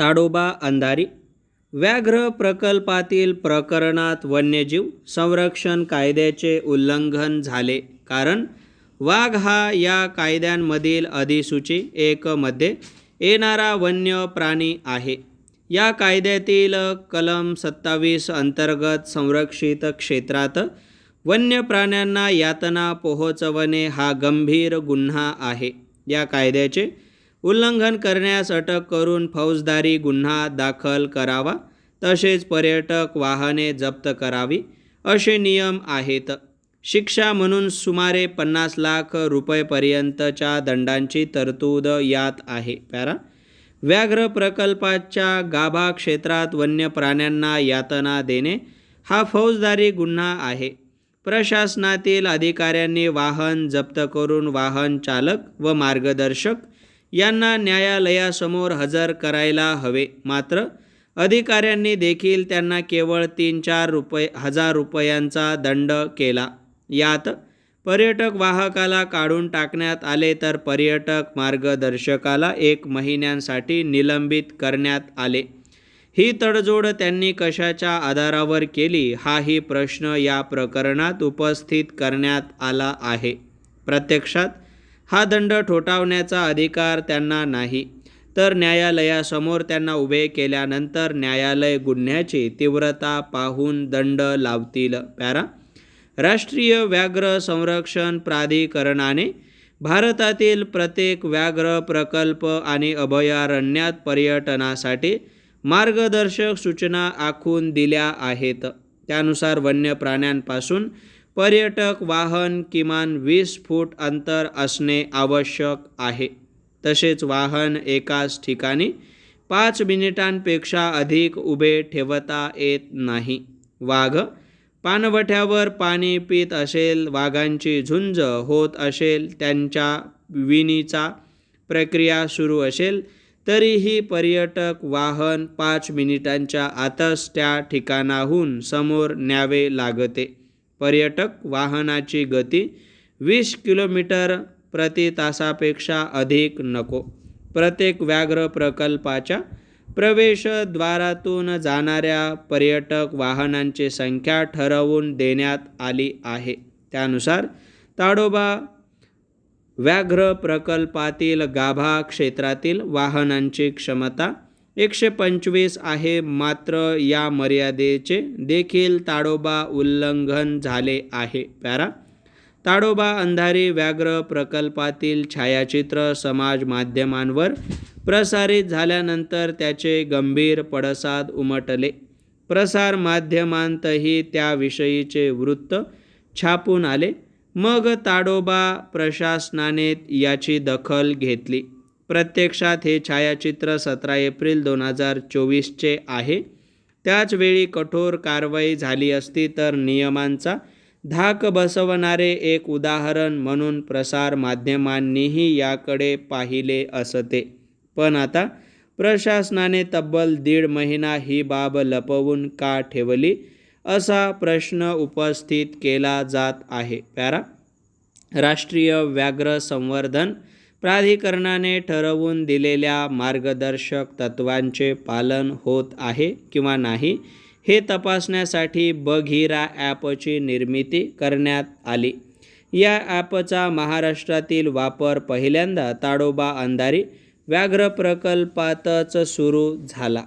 ताडोबा अंधारी. व्याघ्र प्रकल्पातील प्रकरणात वन्यजीव संरक्षण कायद्याचे उल्लंघन झाले कारण वाघ हा या कायद्यांमधील अधिसूची एकमध्ये येणारा वन्य प्राणी आहे. या कायद्यातील कलम सत्तावीस अंतर्गत संरक्षित क्षेत्रात वन्य प्राण्यांना यातना पोहोचवणे हा गंभीर गुन्हा आहे. या कायद्याचे उल्लंघन करण्यास अटक करून फौजदारी गुन्हा दाखल करावा तसेच पर्यटक वाहने जप्त करावी असे नियम आहेत. शिक्षा म्हणून सुमारे पन्नास लाख रुपयेपर्यंतच्या दंडांची तरतूद यात आहे. पॅरा व्याघ्र प्रकल्पाच्या गाभा क्षेत्रात वन्य प्राण्यांना यातना देणे हा फौजदारी गुन्हा आहे. प्रशासनातील अधिकाऱ्यांनी वाहन जप्त करून वाहन चालक व मार्गदर्शक यांना न्यायालयासमोर हजर करायला हवे. मात्र अधिकाऱ्यांनी देखील त्यांना केवळ तीन चार रुपये हजार रुपयांचा दंड केला. यात पर्यटक वाहकाला काढून टाकण्यात आले तर पर्यटक मार्गदर्शकाला एक महिन्यांसाठी निलंबित करण्यात आले. ही तडजोड त्यांनी कशाच्या आधारावर केली हाही प्रश्न या प्रकरणात उपस्थित करण्यात आला आहे. प्रत्यक्षात हा दंड ठोठावण्याचा अधिकार त्यांना नाही. तर न्यायालयासमोर त्यांना उभे केल्यानंतर न्यायालय गुन्ह्याची तीव्रता पाहून दंड लावतील. पॅरा. राष्ट्रीय व्याघ्र संरक्षण प्राधिकरणाने भारतातील प्रत्येक व्याघ्र प्रकल्प आणि अभयारण्यात पर्यटनासाठी मार्गदर्शक सूचना आखून दिल्या आहेत. त्यानुसार वन्य प्राण्यांपासून पर्यटक वाहन किमान वीस फूट अंतर असणे आवश्यक आहे. तसेच वाहन एकाच ठिकाणी पाच मिनिटांपेक्षा अधिक उभे ठेवता येत नाही. वाघ पानवठ्यावर पाणी पित असेल वाघांची झुंज होत असेल त्यांच्या विणीचा प्रक्रिया सुरू असेल तरीही पर्यटक वाहन पाच मिनिटांच्या आतच त्या ठिकाणाहून समोर न्यावे लागते. पर्यटक वाहनाची गती वीस किलोमीटर प्रति तासापेक्षा अधिक नको. प्रत्येक व्याघ्र प्रकल्पाच्या प्रवेशद्वारातून जाणाऱ्या पर्यटक वाहनांची संख्या ठरवून देण्यात आली आहे. त्यानुसार ताडोबा व्याघ्र प्रकल्पातील गाभा क्षेत्रातील वाहनांची क्षमता एकशे पंचवीस आहे मात्र या मर्यादेचे देखील ताडोबा उल्लंघन झाले आहे. पॅरा ताडोबा अंधारी व्याघ्र प्रकल्पातील छायाचित्र समाज माध्यमांवर प्रसारित झाल्यानंतर त्याचे गंभीर पडसाद उमटले. प्रसार माध्यमांतही त्याविषयीचे वृत्त छापून आले. मग ताडोबा प्रशासनाने याची दखल घेतली. प्रत्यक्षात हे छायाचित्र सतरा एप्रिल दोन हजार चोवीसचे आहे. त्याचवेळी कठोर कारवाई झाली असती तर नियमांचा धाक बसवणारे एक उदाहरण म्हणून प्रसार माध्यमांनीही याकडे पाहिले असते. पण आता प्रशासनाने तब्बल दीड महिना ही बाब लपवून का ठेवली असा प्रश्न उपस्थित केला जात आहे. पॅरा राष्ट्रीय व्याघ्र संवर्धन प्राधिकरणाने ठरवून दिलेल्या मार्गदर्शक तत्वांचे पालन होत आहे किंवा नाही हे तपासण्यासाठी बघिरा ॲपची निर्मिती करण्यात आली. या ॲपचा महाराष्ट्रातील वापर पहिल्यांदा ताडोबा अंधारी व्याघ्र प्रकल्पातच सुरू झाला.